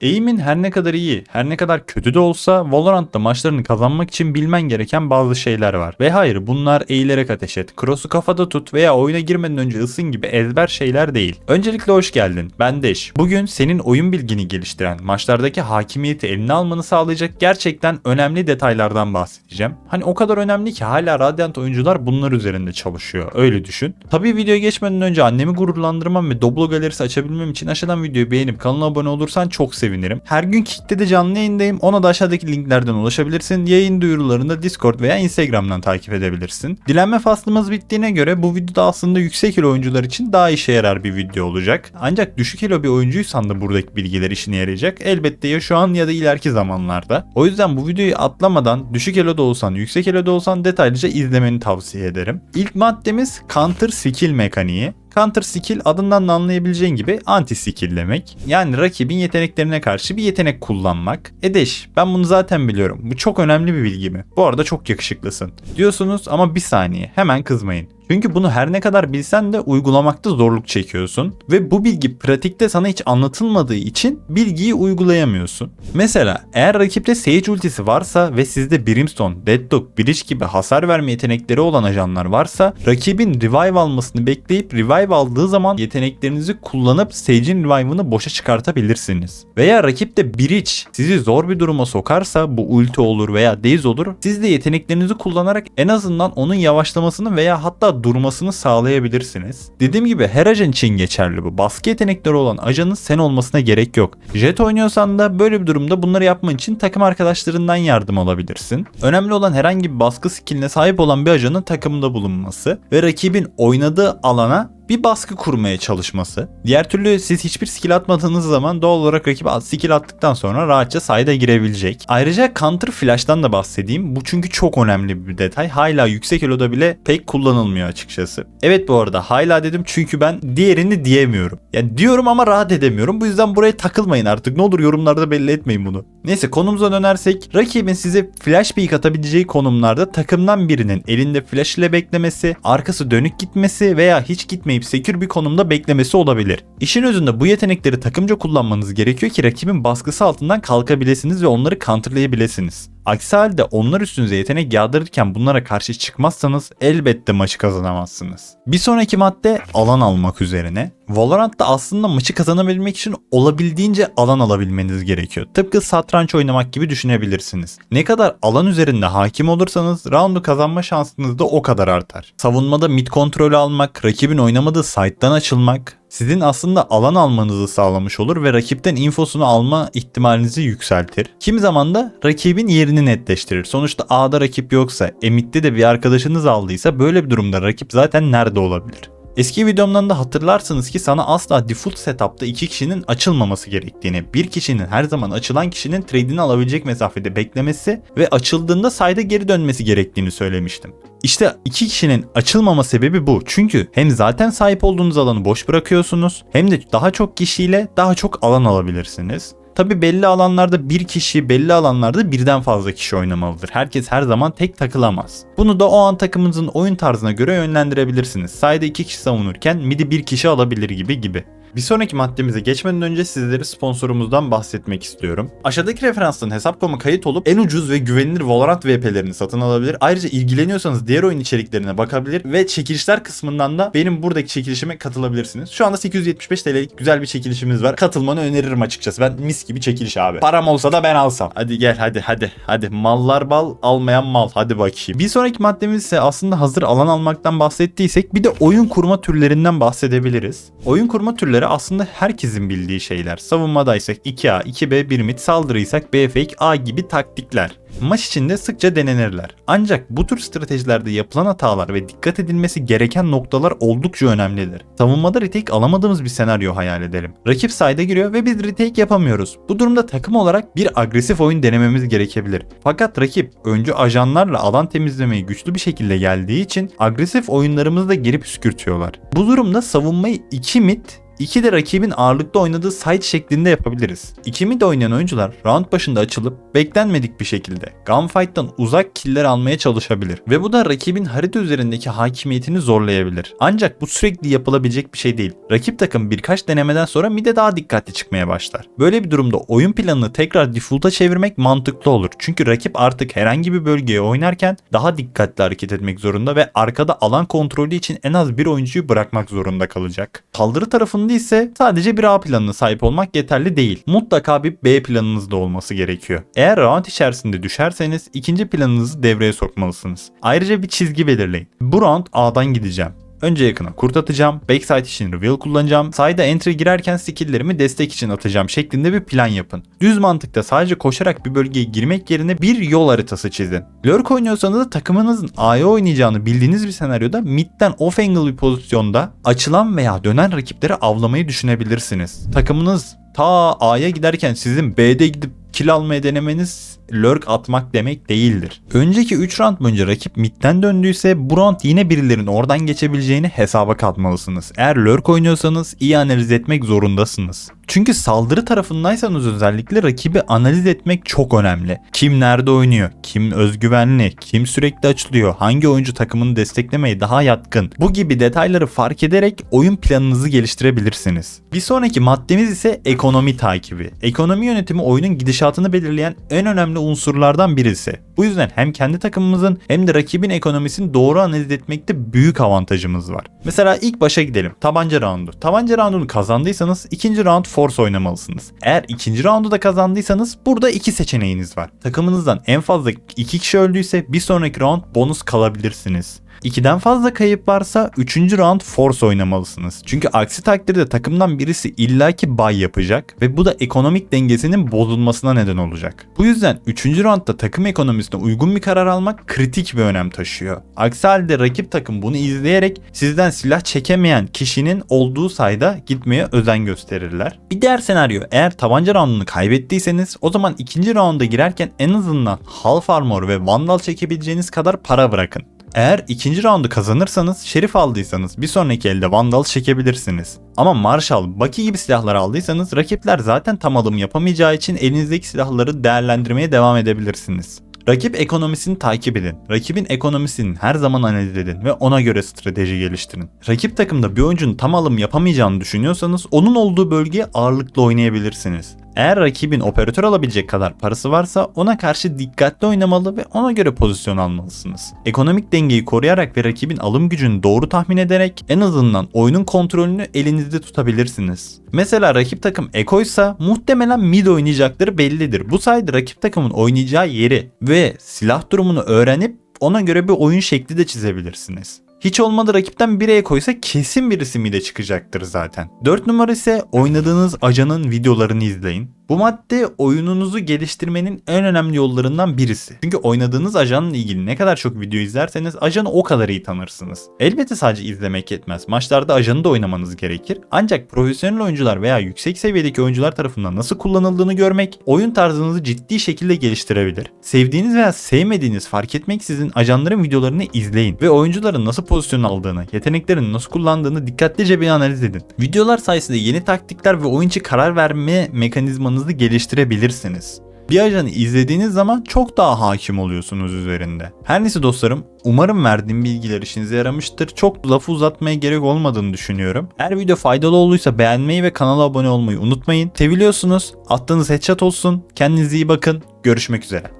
Eğimin her ne kadar iyi, her ne kadar kötü de olsa Valorant'ta maçlarını kazanmak için bilmen gereken bazı şeyler var. Ve hayır bunlar eğilerek ateş et, cross'u kafada tut veya oyuna girmeden önce ısın gibi ezber şeyler değil. Öncelikle hoş geldin. Ben Deş. Bugün senin oyun bilgini geliştiren, maçlardaki hakimiyeti eline almanı sağlayacak gerçekten önemli detaylardan bahsedeceğim. Hani o kadar önemli ki hala Radiant oyuncular bunlar üzerinde çalışıyor. Öyle düşün. Tabii videoya geçmeden önce annemi gururlandırmam ve Doblo galerisi açabilmem için aşağıdan videoyu beğenip kanala abone olursan çok sevinirim. Her gün Kick'te de canlı yayındayım. Ona da aşağıdaki linklerden ulaşabilirsin. Yayın duyurularını Discord veya Instagram'dan takip edebilirsin. Dilenme faslımız bittiğine göre bu videoda aslında yüksek elo oyuncular için daha işe yarar bir video olacak. Ancak düşük elo bir oyuncuysan da buradaki bilgiler işine yarayacak. Elbette ya şu an ya da ileriki zamanlarda. O yüzden bu videoyu atlamadan düşük elo da olsan, yüksek elo da olsan detaylıca izlemeni tavsiye ederim. İlk maddemiz Counter Skill mekaniği. Counter skill adından da anlayabileceğin gibi anti skill demek. Yani rakibin yeteneklerine karşı bir yetenek kullanmak. Edeş ben bunu zaten biliyorum. Bu çok önemli bir bilgi mi? Bu arada çok yakışıklısın. Diyorsunuz ama bir saniye hemen kızmayın. Çünkü bunu her ne kadar bilsen de uygulamakta zorluk çekiyorsun ve bu bilgi pratikte sana hiç anlatılmadığı için bilgiyi uygulayamıyorsun. Mesela eğer rakipte Sage ultisi varsa ve sizde Brimstone, Deadlock, Breach gibi hasar verme yetenekleri olan ajanlar varsa rakibin revive almasını bekleyip revive aldığı zaman yeteneklerinizi kullanıp Sage'in revive'ını boşa çıkartabilirsiniz. Veya rakipte Breach sizi zor bir duruma sokarsa bu ulti olur veya Daze olur siz de yeteneklerinizi kullanarak en azından onun yavaşlamasını veya hatta durmasını sağlayabilirsiniz. Dediğim gibi her ajan için geçerli bu. Baskı yetenekleri olan ajanın sen olmasına gerek yok. Jet oynuyorsan da böyle bir durumda bunları yapman için takım arkadaşlarından yardım alabilirsin. Önemli olan herhangi bir baskı skilline sahip olan bir ajanın takımında bulunması ve rakibin oynadığı alana bir baskı kurmaya çalışması. Diğer türlü siz hiçbir skill atmadığınız zaman doğal olarak rakip skill attıktan sonra rahatça sayda girebilecek. Ayrıca counter flash'tan da bahsedeyim. Bu çünkü çok önemli bir detay. Hala yüksek elo'da bile pek kullanılmıyor açıkçası. Evet bu arada hala dedim çünkü ben diğerini diyemiyorum. Yani diyorum ama rahat edemiyorum. Bu yüzden buraya takılmayın artık. Ne olur yorumlarda belli etmeyin bunu. Neyse konumuza dönersek rakibin size flash peek atabileceği konumlarda takımdan birinin elinde flash ile beklemesi, arkası dönük gitmesi veya hiç gitmeyip sekür bir konumda beklemesi olabilir. İşin özünde bu yetenekleri takımca kullanmanız gerekiyor ki rakibin baskısı altından kalkabilirsiniz ve onları counterlayabilirsiniz. Aksi halde onlar üstünüze yetenek yağdırırken bunlara karşı çıkmazsanız elbette maçı kazanamazsınız. Bir sonraki madde alan almak üzerine. Valorant'ta aslında maçı kazanabilmek için olabildiğince alan alabilmeniz gerekiyor. Tıpkı satranç oynamak gibi düşünebilirsiniz. Ne kadar alan üzerinde hakim olursanız roundu kazanma şansınız da o kadar artar. Savunmada mid kontrolü almak, rakibin oynamadığı site'dan açılmak, sizin aslında alan almanızı sağlamış olur ve rakipten infosunu alma ihtimalinizi yükseltir. Kimi zaman da rakibin yerini netleştirir. Sonuçta A'da rakip yoksa, Emit'te de bir arkadaşınız aldıysa böyle bir durumda rakip zaten nerede olabilir? Eski videomdan da hatırlarsınız ki sana asla default setup'ta iki kişinin açılmaması gerektiğini, bir kişinin her zaman açılan kişinin trade'ini alabilecek mesafede beklemesi ve açıldığında sayda geri dönmesi gerektiğini söylemiştim. İşte iki kişinin açılmama sebebi bu. Çünkü hem zaten sahip olduğunuz alanı boş bırakıyorsunuz hem de daha çok kişiyle daha çok alan alabilirsiniz. Tabi belli alanlarda bir kişi, belli alanlarda birden fazla kişi oynamalıdır. Herkes her zaman tek takılamaz. Bunu da o an takımınızın oyun tarzına göre yönlendirebilirsiniz. Sayda iki kişi savunurken midi bir kişi alabilir gibi gibi. Bir sonraki maddemize geçmeden önce sizlere sponsorumuzdan bahsetmek istiyorum. Aşağıdaki referanstan hesap.com'a kayıt olup en ucuz ve güvenilir Valorant VP'lerini satın alabilir. Ayrıca ilgileniyorsanız diğer oyun içeriklerine bakabilir ve çekilişler kısmından da benim buradaki çekilişime katılabilirsiniz. Şu anda 875 TL'lik güzel bir çekilişimiz var. Katılmanı öneririm açıkçası. Ben mis gibi çekiliş abi. Param olsa da ben alsam. Hadi gel hadi hadi hadi. Mallar bal almayan mal. Hadi bakayım. Bir sonraki maddemiz ise aslında hazır alan almaktan bahsettiysek bir de oyun kurma türlerinden bahsedebiliriz. Oyun kurma türleri aslında herkesin bildiği şeyler. Savunmadaysak 2A, 2B, 1 mid, saldırıysak B fake, A gibi taktikler. Maç içinde sıkça denenirler. Ancak bu tür stratejilerde yapılan hatalar ve dikkat edilmesi gereken noktalar oldukça önemlidir. Savunmada retake alamadığımız bir senaryo hayal edelim. Rakip sayda giriyor ve biz retake yapamıyoruz. Bu durumda takım olarak bir agresif oyun denememiz gerekebilir. Fakat rakip öncü ajanlarla alan temizlemeyi güçlü bir şekilde geldiği için agresif oyunlarımızı da geri püskürtüyorlar. Bu durumda savunmayı 2 mid İki de rakibin ağırlıkta oynadığı side şeklinde yapabiliriz. İki mid oynayan oyuncular round başında açılıp beklenmedik bir şekilde gunfight'tan uzak killer almaya çalışabilir. Ve bu da rakibin harita üzerindeki hakimiyetini zorlayabilir. Ancak bu sürekli yapılabilecek bir şey değil. Rakip takım birkaç denemeden sonra mid'e daha dikkatli çıkmaya başlar. Böyle bir durumda oyun planını tekrar default'a çevirmek mantıklı olur. Çünkü rakip artık herhangi bir bölgeye oynarken daha dikkatli hareket etmek zorunda ve arkada alan kontrolü için en az bir oyuncuyu bırakmak zorunda kalacak. Saldırı tarafında ise sadece bir A planına sahip olmak yeterli değil. Mutlaka bir B planınız da olması gerekiyor. Eğer round içerisinde düşerseniz ikinci planınızı devreye sokmalısınız. Ayrıca bir çizgi belirleyin. Bu round A'dan gideceğim. Önce yakına kurt atacağım, backside için reveal kullanacağım, side'a entry girerken skill'lerimi destek için atacağım şeklinde bir plan yapın. Düz mantıkta sadece koşarak bir bölgeye girmek yerine bir yol haritası çizin. Lurk oynuyorsanız da takımınızın A'ya oynayacağını bildiğiniz bir senaryoda midden off angle bir pozisyonda açılan veya dönen rakipleri avlamayı düşünebilirsiniz. Takımınız ta A'ya giderken sizin B'de gidip kill almaya denemeniz lurk atmak demek değildir. Önceki 3 round boyunca rakip midden döndüyse bu round yine birilerinin oradan geçebileceğini hesaba katmalısınız. Eğer lurk oynuyorsanız iyi analiz etmek zorundasınız. Çünkü saldırı tarafındaysanız özellikle rakibi analiz etmek çok önemli. Kim nerede oynuyor, kim özgüvenli, kim sürekli açılıyor, hangi oyuncu takımını desteklemeye daha yatkın. Bu gibi detayları fark ederek oyun planınızı geliştirebilirsiniz. Bir sonraki maddemiz ise ekonomi takibi. Ekonomi yönetimi oyunun gidişatını belirleyen en önemli unsurlardan birisi. Bu yüzden hem kendi takımımızın hem de rakibin ekonomisini doğru analiz etmekte büyük avantajımız var. Mesela ilk başa gidelim. Tabanca roundu. Tabanca roundunu kazandıysanız ikinci round force oynamalısınız. Eğer ikinci roundu da kazandıysanız burada iki seçeneğiniz var. Takımınızdan en fazla iki kişi öldüyse bir sonraki round bonus kalabilirsiniz. 2'den fazla kayıp varsa 3. round force oynamalısınız. Çünkü aksi takdirde takımdan birisi illaki buy yapacak ve bu da ekonomik dengesinin bozulmasına neden olacak. Bu yüzden 3. roundda takım ekonomisine uygun bir karar almak kritik bir önem taşıyor. Aksi halde rakip takım bunu izleyerek sizden silah çekemeyen kişinin olduğu sayda gitmeye özen gösterirler. Bir diğer senaryo eğer tabanca roundunu kaybettiyseniz o zaman ikinci rounda girerken en azından half armor ve vandal çekebileceğiniz kadar para bırakın. Eğer ikinci roundu kazanırsanız şerif aldıysanız bir sonraki elde vandal çekebilirsiniz. Ama Marshall, Bucky gibi silahlar aldıysanız rakipler zaten tam alım yapamayacağı için elinizdeki silahları değerlendirmeye devam edebilirsiniz. Rakip ekonomisini takip edin. Rakibin ekonomisini her zaman analiz edin ve ona göre strateji geliştirin. Rakip takımda bir oyuncunun tam alım yapamayacağını düşünüyorsanız onun olduğu bölgeye ağırlıklı oynayabilirsiniz. Eğer rakibin operatör alabilecek kadar parası varsa ona karşı dikkatli oynamalı ve ona göre pozisyon almalısınız. Ekonomik dengeyi koruyarak ve rakibin alım gücünü doğru tahmin ederek en azından oyunun kontrolünü elinizde tutabilirsiniz. Mesela rakip takım Eko'ysa muhtemelen mid oynayacakları bellidir. Bu sayede rakip takımın oynayacağı yeri ve silah durumunu öğrenip ona göre bir oyun şekli de çizebilirsiniz. Hiç olmadı rakipten bir koysa kesin birisi mide çıkacaktır zaten. 4 numara ise oynadığınız ajanın videolarını izleyin. Bu madde oyununuzu geliştirmenin en önemli yollarından birisi. Çünkü oynadığınız ajanla ilgili ne kadar çok video izlerseniz ajanı o kadar iyi tanırsınız. Elbette sadece izlemek yetmez. Maçlarda ajanı da oynamanız gerekir. Ancak profesyonel oyuncular veya yüksek seviyedeki oyuncular tarafından nasıl kullanıldığını görmek oyun tarzınızı ciddi şekilde geliştirebilir. Sevdiğiniz veya sevmediğiniz fark etmeksizin ajanların videolarını izleyin ve oyuncuların nasıl pozisyon aldığını, yeteneklerini nasıl kullandığını dikkatlice bir analiz edin. Videolar sayesinde yeni taktikler ve oyun içi karar verme mekanizmanızı geliştirebilirsiniz. Bir ajanı izlediğiniz zaman çok daha hakim oluyorsunuz üzerinde. Her neyse dostlarım umarım verdiğim bilgiler işinize yaramıştır. Çok lafı uzatmaya gerek olmadığını düşünüyorum. Eğer video faydalı olduysa beğenmeyi ve kanala abone olmayı unutmayın. Seviliyorsunuz. Attığınız headshot olsun. Kendinize iyi bakın. Görüşmek üzere.